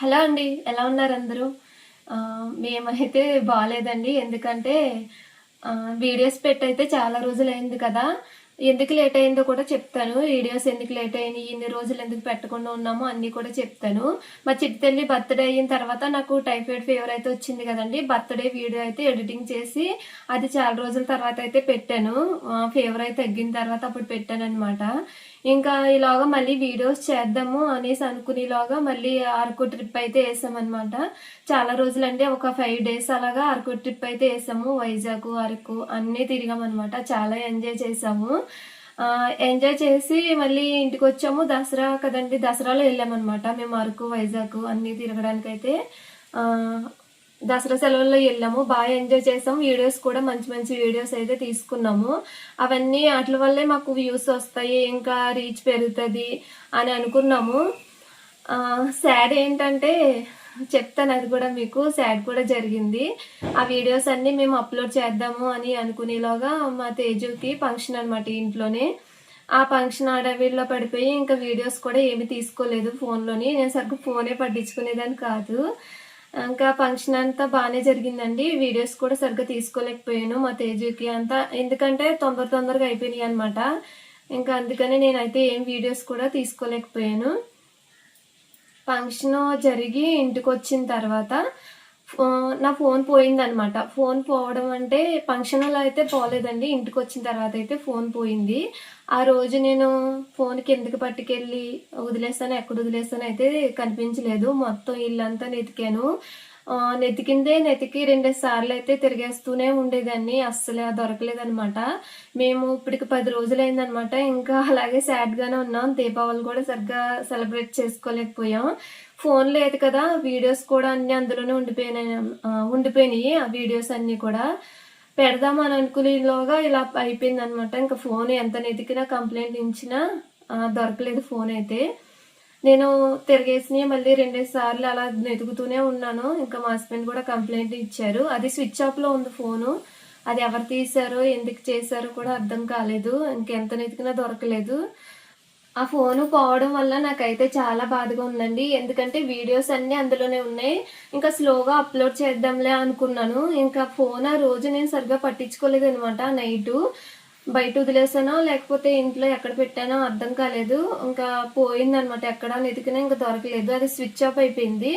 Hello అండి ఎలా ఉన్నారు అందరూ? మేమైతే బాగాలేదండి ఎందుకంటే వీడియోస్ పెట్టయితే చాలా రోజులు అయింది కదా. ఎందుకు లేట్ అయిందో కూడా చెప్తాను. వీడియోస్ ఎందుకు లేట్ అయినాయి ఇన్ని రోజులు ఎందుకు పెట్టకుండా ఉన్నామో అన్నీ కూడా చెప్తాను. మా చిట్టి బర్త్డే అయిన తర్వాత నాకు టైఫాయిడ్ ఫీవర్ అయితే వచ్చింది కదండి. బర్త్డే వీడియో అయితే ఎడిటింగ్ చేసి అది చాలా రోజుల తర్వాత అయితే పెట్టాను. ఫీవర్ అయితే తగ్గిన తర్వాత అప్పుడు పెట్టాను అనమాట ఇంకా ఇలాగా మళ్ళీ వీడియోస్ చేద్దాము అనేసి అనుకునేలాగా మళ్ళీ అరకు ట్రిప్ అయితే వేసామన్నమాట. చాలా రోజులంటే ఒక ఫైవ్ డేస్ అలాగా అరకు ట్రిప్ అయితే వేసాము. వైజాగ్ అరకు అన్నీ తిరిగామన్నమాట. చాలా ఎంజాయ్ చేసాము. ఎంజాయ్ చేసి మళ్ళీ ఇంటికి వచ్చాము. దసరా కదండి దసరాలో వెళ్ళామన్నమాట. మేము అరకు వైజాగ్ అన్నీ తిరగడానికి అయితే దసరా సెలవుల్లో వెళ్ళాము. బాగా ఎంజాయ్ చేసాము. వీడియోస్ కూడా మంచి మంచి వీడియోస్ అయితే తీసుకున్నాము. అవన్నీ వాటి వల్లే మాకు వ్యూస్ వస్తాయి ఇంకా రీచ్ పెరుగుతుంది అని అనుకున్నాము. సాడ్ ఏంటంటే చెప్తాను అది కూడా మీకు. సాడ్ కూడా జరిగింది. ఆ వీడియోస్ అన్నీ మేము అప్లోడ్ చేద్దాము అని అనుకునేలాగా మా తేజుకి ఫంక్షన్ అనమాట ఇంట్లోనే. ఆ ఫంక్షన్ అడవిలో పడిపోయి ఇంకా వీడియోస్ కూడా ఏమి తీసుకోలేదు ఫోన్లోని. నేను సరిగ్గా ఫోనే పట్టించుకునేదాన్ని కాదు. ఇంకా ఫంక్షన్ అంతా బాగానే జరిగిందండి. వీడియోస్ కూడా సరిగ్గా తీసుకోలేకపోయాను మా తేజుకి అంతా. ఎందుకంటే తొందర తొందరగా అయిపోయినాయి అనమాట ఇంకా అందుకని నేనైతే ఏం వీడియోస్ కూడా తీసుకోలేకపోయాను. ఫంక్షన్ జరిగి ఇంటికి వచ్చిన తర్వాత నా ఫోన్ పోయిందనమాట ఫోన్ పోవడం అంటే ఫంక్షన్లో అయితే పోలేదండి. ఇంటికి వచ్చిన తర్వాత అయితే ఫోన్ పోయింది. ఆ రోజు నేను ఫోన్ కిందకి పట్టుకెళ్ళి వదిలేస్తాను ఎక్కడ వదిలేస్తాను అయితే కనిపించలేదు. మొత్తం ఇల్లంతా నెతికాను. నెతికిందే నెతికి రెండు సార్లు అయితే తిరిగేస్తూనే ఉండేదాన్ని. అస్సలు దొరకలేదనమాట మేము ఇప్పటికి పది రోజులైందనమాట ఇంకా అలాగే సాడ్గానే ఉన్నాం. దీపావళి కూడా సరిగ్గా సెలబ్రేట్ చేసుకోలేకపోయాం. ఫోన్ లేదు కదా వీడియోస్ కూడా అన్ని అందులోనే ఉండిపోయినాయి ఉండిపోయినాయి. ఆ వీడియోస్ అన్ని కూడా పెడదామని అనుకునేలోగా ఇలా అయిపోయింది అనమాట ఇంకా ఫోన్ ఎంత నెతికినా కంప్లైంట్ ఇచ్చినా దొరకలేదు ఫోన్ అయితే. నేను తిరిగేసి మళ్ళీ రెండేసి సార్లు అలా వెతుకుతూనే ఉన్నాను. ఇంకా మా హస్బెండ్ కూడా కంప్లైంట్ ఇచ్చారు. అది స్విచ్ ఆఫ్లో ఉంది ఫోను. అది ఎవరు తీశారో ఎందుకు చేశారో కూడా అర్థం కాలేదు. ఇంకెంత వెతికినా దొరకలేదు. ఆ ఫోన్ పోవడం వల్ల నాకైతే చాలా బాధగా ఉందండి. ఎందుకంటే వీడియోస్ అన్నీ అందులోనే ఉన్నాయి. ఇంకా స్లోగా అప్లోడ్ చేద్దాంలే అనుకున్నాను. ఇంకా ఫోన్ ఆ రోజు నేను సరిగ్గా పట్టించుకోలేదు అనమాట నైటు బయట వదిలేసానో లేకపోతే ఇంట్లో ఎక్కడ పెట్టానో అర్థం కాలేదు. ఇంకా పోయిందనమాట ఎక్కడ వెతికినా ఇంకా దొరకలేదు. అది స్విచ్ ఆఫ్ అయిపోయింది.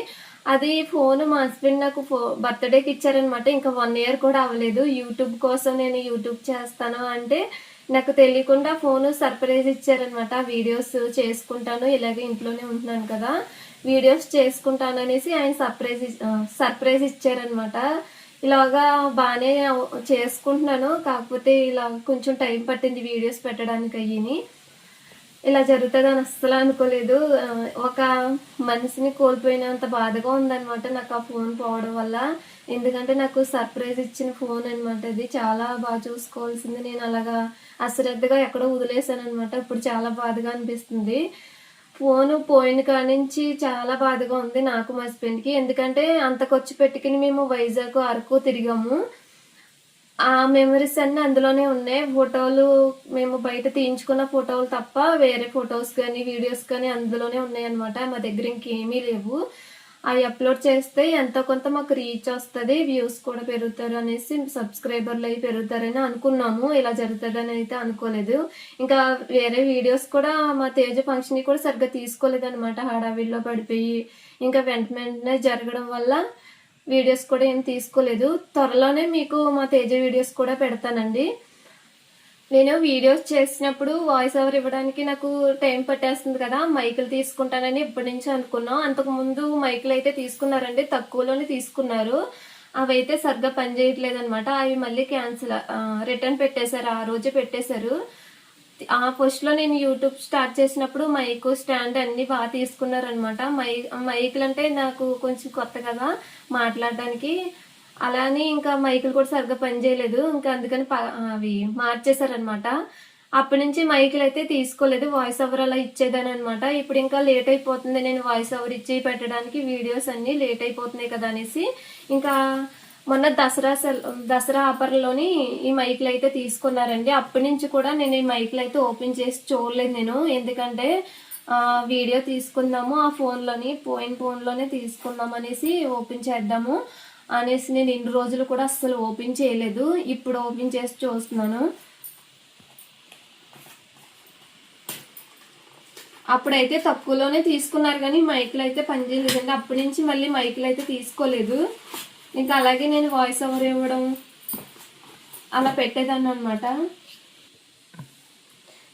అది ఫోన్ మా హస్బెండ్ నాకు ఫో బర్త్డేకి ఇచ్చారనమాట ఇంకా వన్ ఇయర్ కూడా అవ్వలేదు. యూట్యూబ్ కోసం నేను యూట్యూబ్ చేస్తాను అంటే నాకు తెలియకుండా ఫోన్ సర్ప్రైజ్ ఇచ్చారనమాట వీడియోస్ చేసుకుంటాను ఇలాగే ఇంట్లోనే ఉంటున్నాను కదా. వీడియోస్ చేసుకుంటాను అనేసి ఆయన సర్ప్రైజ్ సర్ప్రైజ్ ఇచ్చారనమాట ఇలాగా బాగానే చేసుకుంటున్నాను. కాకపోతే ఇలా కొంచెం టైం పట్టింది వీడియోస్ పెట్టడానికి అయ్యి ఇలా జరుగుతుందని అస్సలు అనుకోలేదు. ఒక మనిషిని కోల్పోయినంత బాధగా ఉందన్నమాట నాకు ఆ ఫోన్ పోవడం వల్ల. ఎందుకంటే నాకు సర్ప్రైజ్ ఇచ్చిన ఫోన్ అనమాట అది చాలా బాగా చూసుకోవాల్సింది. నేను అలాగా అశ్రద్ధగా ఎక్కడో వదిలేసాను అనమాట ఇప్పుడు చాలా బాధగా అనిపిస్తుంది. ఫోన్ పోయిన కాడ నుంచి చాలా బాధగా ఉంది నాకు మా హస్బెండ్కి. ఎందుకంటే అంత ఖర్చు పెట్టుకుని మేము వైజాగ్ అరకు తిరిగాము. ఆ మెమరీస్ అన్ని అందులోనే ఉన్నాయి. ఫోటోలు మేము బయట తీయించుకున్న ఫోటోలు తప్ప వేరే ఫొటోస్ కానీ వీడియోస్ కానీ అందులోనే ఉన్నాయి అనమాట మా దగ్గర ఇంకేమీ లేవు. అవి అప్లోడ్ చేస్తే ఎంతో కొంత మాకు రీచ్ వస్తుంది వ్యూస్ కూడా పెరుగుతారు అనేసి సబ్స్క్రైబర్లు అవి పెరుగుతారని అనుకున్నాము. ఇలా జరుగుతుందని అయితే అనుకోలేదు. ఇంకా వేరే వీడియోస్ కూడా మా తేజ ఫంక్షన్ కూడా సరిగ్గా తీసుకోలేదు అనమాట హడావిడిలో పడిపోయి ఇంకా వెంట వెంటనే జరగడం వల్ల వీడియోస్ కూడా ఏం తీసుకోలేదు. త్వరలోనే మీకు మా తేజ వీడియోస్ కూడా పెడతానండి. నేను వీడియోస్ చేసినప్పుడు వాయిస్ ఓవర్ ఇవ్వడానికి నాకు టైం పట్టేస్తుంది కదా మైకులు తీసుకుంటానని ఇప్పటి నుంచి అనుకున్నాం. అంతకు ముందు మైకులు అయితే తీసుకున్నారండి తక్కువలోనే తీసుకున్నారు. అవి అయితే సరిగ్గా పనిచేయట్లేదు అనమాట అవి మళ్ళీ క్యాన్సిల్ రిటర్న్ పెట్టేశారు ఆ రోజే పెట్టేశారు. ఫస్ట్లో నేను యూట్యూబ్ స్టార్ట్ చేసినప్పుడు మైక్ స్టాండ్ అన్ని బాగా తీసుకున్నారనమాట మై మైకులు అంటే నాకు కొంచెం కొత్త కదా మాట్లాడడానికి. అలానే ఇంకా మైకులు కూడా సరిగ్గా పనిచేయలేదు ఇంకా అందుకని ప- అవి మార్చేశారనమాట అప్పటి నుంచి మైకులు అయితే తీసుకోలేదు. వాయిస్ ఓవర్ అలా ఇచ్చేదాని అనమాట ఇప్పుడు ఇంకా లేట్ అయిపోతుంది. నేను వాయిస్ ఓవర్ ఇచ్చి పెట్టడానికి వీడియోస్ అన్ని లేట్ అయిపోతున్నాయి కదా అనేసి. ఇంకా మొన్న దసరా సెల్ దసరా ఆఫర్లోని ఈ మైకులు అయితే తీసుకున్నారండి. అప్పటి నుంచి కూడా నేను ఈ మైకులు అయితే ఓపెన్ చేసి చూడలేదు నేను. ఎందుకంటే వీడియో తీసుకుందాము ఆ ఫోన్లోని పోయిన ఫోన్లోనే తీసుకుందాం అనేసి ఓపెన్ చేద్దాము అనేసి నేను ఇన్ని రోజులు కూడా అస్సలు ఓపెన్ చేయలేదు. ఇప్పుడు ఓపెన్ చేసి చూస్తున్నాను. అప్పుడైతే తక్కువలోనే తీసుకున్నారు కానీ మైకులు అయితే పనిచేయలేదండి. అప్పటి నుంచి మళ్ళీ మైకులు అయితే తీసుకోలేదు. ఇంకా అలాగే నేను వాయిస్ ఓవర్ ఇవ్వడం అలా పెట్టేదాన్ని అనమాట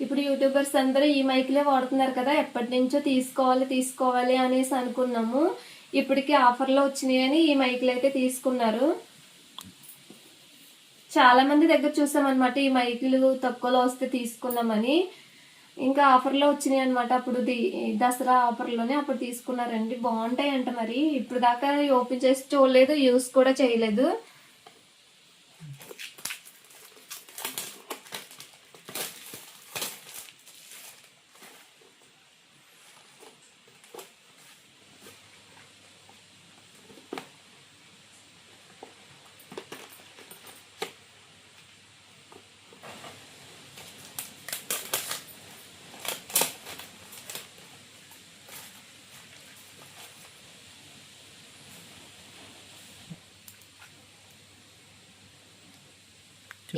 ఇప్పుడు యూట్యూబర్స్ అందరూ ఈ మైక్లే వాడుతున్నారు కదా ఎప్పటి నుంచో తీసుకోవాలి తీసుకోవాలి అనేసి అనుకున్నాము. ఇప్పటికి ఆఫర్లో వచ్చినాయని ఈ మైక్లు అయితే తీసుకున్నారు. చాలా మంది దగ్గర చూసామన్నమాట ఈ మైకులు తక్కువలో వస్తే తీసుకున్నామని. ఇంకా ఆఫర్లో వచ్చినాయి అనమాట అప్పుడు దసరా ఆఫర్లోనే అప్పుడు తీసుకున్నారండి. బాగుంటాయి అంట మరి. ఇప్పుడు దాకా ఓపెన్ చేసి చూడలేదు యూస్ కూడా చేయలేదు.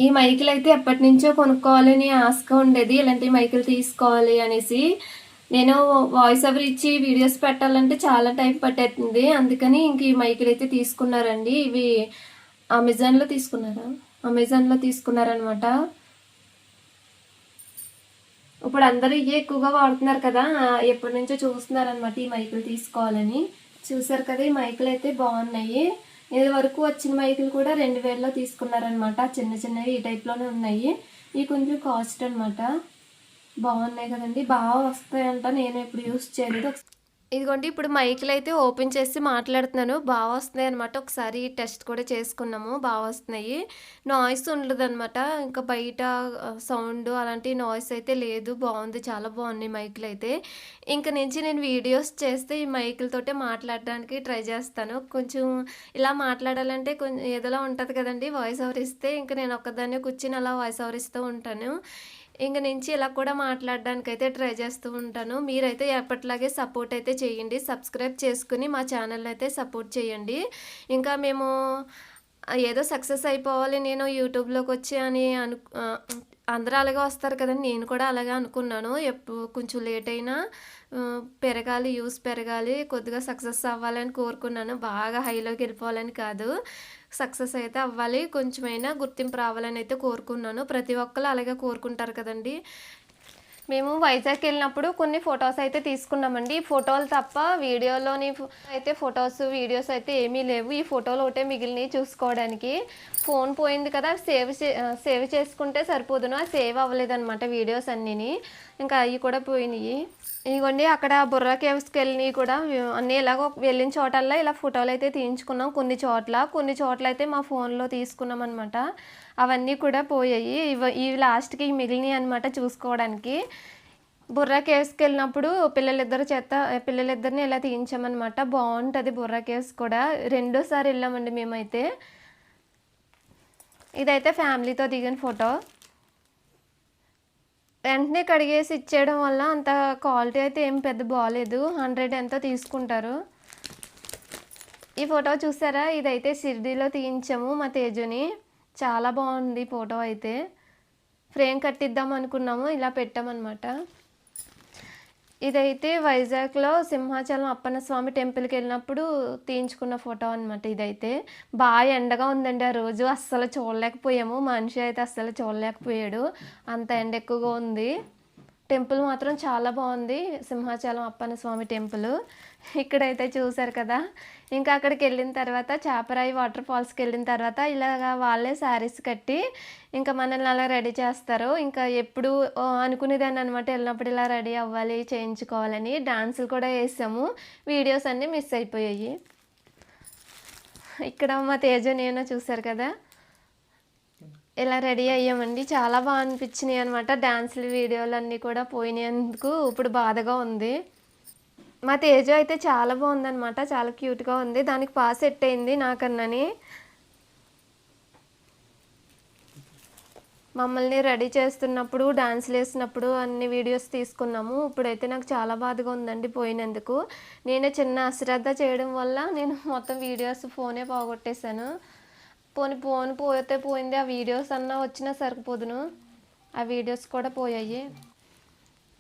ఈ మైకులు అయితే ఎప్పటి నుంచో కొనుక్కోవాలని ఆశగా ఉండేది. ఇలాంటి మైకులు తీసుకోవాలి అనేసి నేను వాయిస్ ఓవర్ ఇచ్చి వీడియోస్ పెట్టాలంటే చాలా టైం పట్టేస్తుంది అందుకని ఇంక ఈ మైకులు అయితే తీసుకున్నారండి. ఇవి అమెజాన్లో తీసుకున్నారా? అమెజాన్లో తీసుకున్నారనమాట ఇప్పుడు అందరూ ఇవే ఎక్కువగా వాడుతున్నారు కదా ఎప్పటి నుంచో చూస్తున్నారనమాట ఈ మైకులు తీసుకోవాలని. చూసారు కదా ఈ మైకులు అయితే బాగున్నాయి. ఇది వరకు వచ్చిన మైకులు కూడా రెండు వేలలో తీసుకున్నారనమాట చిన్న చిన్నవి ఈ టైప్లోనే ఉన్నాయి. ఇవి కొంచెం కాస్ట్ అనమాట బాగున్నాయి కదండి. బాగా వస్తాయంట. నేను ఎప్పుడు యూస్ చేయలేదు. ఇదిగోండి ఇప్పుడు మైకులు అయితే ఓపెన్ చేసి మాట్లాడుతున్నాను. బాగా వస్తున్నాయి అనమాట ఒకసారి టెస్ట్ కూడా చేసుకున్నాము. బాగా వస్తున్నాయి. నాయిస్ ఉండదు అనమాట ఇంకా బయట సౌండ్ అలాంటి నాయిస్ అయితే లేదు. బాగుంది. చాలా బాగున్నాయి మైకులు అయితే ఇంక నుంచి నేను వీడియోస్ చేస్తే ఈ మైకులతోటే మాట్లాడడానికి ట్రై చేస్తాను. కొంచెం ఇలా మాట్లాడాలంటే కొంచెం ఏదోలా ఉంటుంది కదండి. వాయిస్ ఓవర్ ఇస్తే ఇంకా నేను ఒక్కదాన్నే కూర్చుని అలా వాయిస్ ఓవర్ ఇస్తూ ఉంటాను. ఇంక నుంచి ఇలా కూడా మాట్లాడడానికి అయితే ట్రై చేస్తూ ఉంటాను. మీరైతే ఎప్పటిలాగే సపోర్ట్ అయితే చేయండి. సబ్స్క్రైబ్ చేసుకుని మా ఛానల్ అయితే సపోర్ట్ చేయండి. ఇంకా మేము ఏదో సక్సెస్ అయిపోవాలి నేను యూట్యూబ్లోకి వచ్చి అని అను అందరూ అలాగే వస్తారు కదండి. నేను కూడా అలాగే అనుకున్నాను. ఎప్పుడు కొంచెం లేట్ అయినా పెరగాలి యూస్ పెరగాలి కొద్దిగా సక్సెస్ అవ్వాలని కోరుకున్నాను. బాగా హైలోకి వెళ్ళిపోవాలని కాదు. సక్సెస్ అయితే అవ్వాలి. కొంచెమైనా గుర్తింపు రావాలని అయితే కోరుకున్నాను. ప్రతి ఒక్కరు అలాగే కోరుకుంటారు కదండి. మేము వైజాగ్ వెళ్ళినప్పుడు కొన్ని ఫొటోస్ అయితే తీసుకున్నామండి. ఈ ఫోటోలు తప్ప వీడియోలోని అయితే ఫొటోస్ వీడియోస్ అయితే ఏమీ లేవు. ఈ ఫోటోలు ఒకటే మిగిలినవి చూసుకోవడానికి. ఫోన్ పోయింది కదా సేవ్ చే సేవ్ చేసుకుంటే సరిపోదును. Save అవ్వలేదన్నమాట videos అన్నీని. ఇంకా అవి కూడా పోయినాయి. ఇదిగోండి అక్కడ బుర్రా కేవ్స్కి వెళ్ళినవి కూడా అన్నీ ఇలాగ వెళ్ళిన చోటల్లో ఇలా ఫోటోలు అయితే తీయించుకున్నాం. కొన్ని చోట్ల కొన్ని చోట్ల అయితే మా ఫోన్లో తీసుకున్నాం అనమాట అవన్నీ కూడా పోయాయి. ఇవి ఇవి లాస్ట్కి మిగిలినవి అనమాట చూసుకోవడానికి. బుర్రా కేవ్స్కి వెళ్ళినప్పుడు పిల్లలిద్దరు చేత పిల్లలిద్దరిని ఇలా తీయించామన్నమాట. బాగుంటుంది బుర్రా కేవ్స్ కూడా. రెండోసారి వెళ్ళామండి మేమైతే. ఇదైతే ఫ్యామిలీతో దిగిన ఫోటో. వెంటనే కడిగేసి ఇచ్చేయడం వల్ల అంత క్వాలిటీ అయితే ఏం పెద్ద బాగాలేదు హండ్రెడ్ ఎంతో తీసుకుంటారు. ఈ ఫోటో చూసారా? ఇదైతే షిర్డీలో తీయించాము మా తేజుని. చాలా బాగుంది ఫోటో అయితే. ఫ్రేమ్ కట్టిద్దాం అనుకున్నాము ఇలా పెట్టామన్నమాట. ఇదైతే వైజాగ్లో సింహాచలం అప్పన్న స్వామి టెంపుల్కి వెళ్ళినప్పుడు తీయించుకున్న ఫోటో అనమాట ఇదైతే. బాగా ఎండగా ఉందండి ఆ రోజు అస్సలు చూడలేకపోయాము. మనిషి అయితే అస్సలు చూడలేకపోయాడు. అంత ఎండ ఎక్కువగా ఉంది. టెంపుల్ మాత్రం చాలా బాగుంది. సింహాచలం అప్పన్న స్వామి టెంపుల్. ఇక్కడైతే చూశారు కదా. ఇంకా అక్కడికి వెళ్ళిన తర్వాత చాపరాయి వాటర్ ఫాల్స్కి వెళ్ళిన తర్వాత ఇలాగా వాళ్ళే శారీస్ కట్టి ఇంకా మనల్ని అలా రెడీ చేస్తారు. ఇంకా ఎప్పుడు అనుకునేదాన్ని అనమాట వెళ్ళినప్పుడు ఇలా రెడీ అవ్వాలి చేయించుకోవాలని. డాన్సులు కూడా వేసాము. వీడియోస్ అన్నీ మిస్ అయిపోయాయి. ఇక్కడ మా తేజ నేను చూశారు కదా. ఇలా రెడీ అయ్యామండి. చాలా బాగా అనిపించినాయి అనమాట డ్యాన్సులు వీడియోలు అన్నీ కూడా పోయినందుకు ఇప్పుడు బాధగా ఉంది. మా తేజు అయితే చాలా బాగుందనమాట చాలా క్యూట్గా ఉంది. దానికి పాస్ సెట్ అయింది నాకన్నని. మమ్మల్ని రెడీ చేస్తున్నప్పుడు డాన్స్లు వేసినప్పుడు అన్ని వీడియోస్ తీసుకున్నాము. ఇప్పుడైతే నాకు చాలా బాధగా ఉందండి పోయినందుకు. నేనే చిన్న అశ్రద్ధ చేయడం వల్ల నేను మొత్తం వీడియోస్ ఫోనే పోగొట్టేశాను. పోని ఫోన్ పోతే పోయింది. ఆ వీడియోస్ అన్నా వచ్చినా సరిపోదును. ఆ వీడియోస్ కూడా పోయాయి.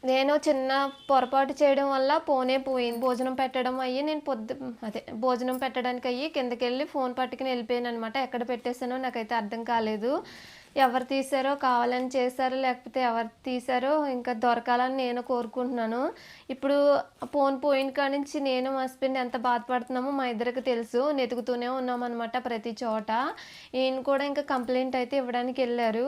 నేను చిన్న పొరపాటు చేయడం వల్ల పోనే పోయింది. భోజనం పెట్టడం అయ్యి నేను పొద్దు అదే భోజనం పెట్టడానికి అయ్యి కిందకి వెళ్ళి ఫోన్ పట్టుకుని వెళ్ళిపోయాను అనమాట ఎక్కడ పెట్టేశానో నాకైతే అర్థం కాలేదు. ఎవరు తీసారో కావాలని చేశారో లేకపోతే ఎవరు తీసారో ఇంకా దొరకాలని నేను కోరుకుంటున్నాను. ఇప్పుడు ఫోన్ పోయిన కాడి నుంచి నేను మా హస్బెండ్ ఎంత బాధపడుతున్నామో మా ఇద్దరికి తెలుసు. నెతుకుతూనే ఉన్నామన్నమాట ప్రతి చోట. ఈయన కూడా ఇంకా కంప్లైంట్ అయితే ఇవ్వడానికి వెళ్ళారు.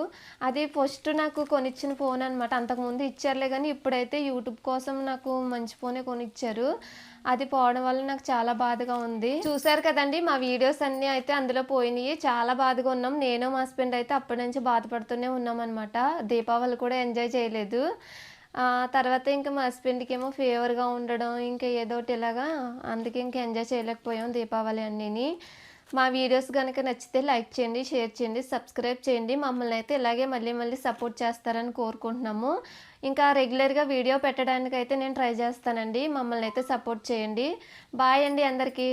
అది ఫస్ట్ నాకు కొనిచ్చిన ఫోన్ అనమాట అంతకుముందు ఇచ్చారులే కానీ ఇప్పుడైతే యూట్యూబ్ కోసం నాకు మంచి ఫోనే కొనిచ్చారు. అది పోవడం వల్ల నాకు చాలా బాధగా ఉంది. చూసారు కదండి మా వీడియోస్ అన్నీ అయితే అందులో పోయినాయి. చాలా బాధగా ఉన్నాం. నేను మా హస్బెండ్ అయితే అప్పటి నుంచి బాధపడుతూనే ఉన్నాం అనమాట దీపావళి కూడా ఎంజాయ్ చేయలేదు. తర్వాత ఇంకా మా హస్బెండ్కి ఏమో ఫేవర్గా ఉండడం ఇంకా ఏదో ఒకటి ఇలాగా అందుకే ఇంకా ఎంజాయ్ చేయలేకపోయాం దీపావళి అన్నీని. మా వీడియోస్ కనుక నచ్చితే లైక్ చేయండి షేర్ చేయండి సబ్స్క్రైబ్ చేయండి. మమ్మల్ని అయితే ఇలాగే మళ్ళీ మళ్ళీ సపోర్ట్ చేస్తారని కోరుకుంటున్నాము. ఇంకా రెగ్యులర్గా వీడియో పెట్టడానికి అయితే నేను ట్రై చేస్తానండి. మమ్మల్ని అయితే సపోర్ట్ చేయండి. బాయ్ అండి అందరికీ.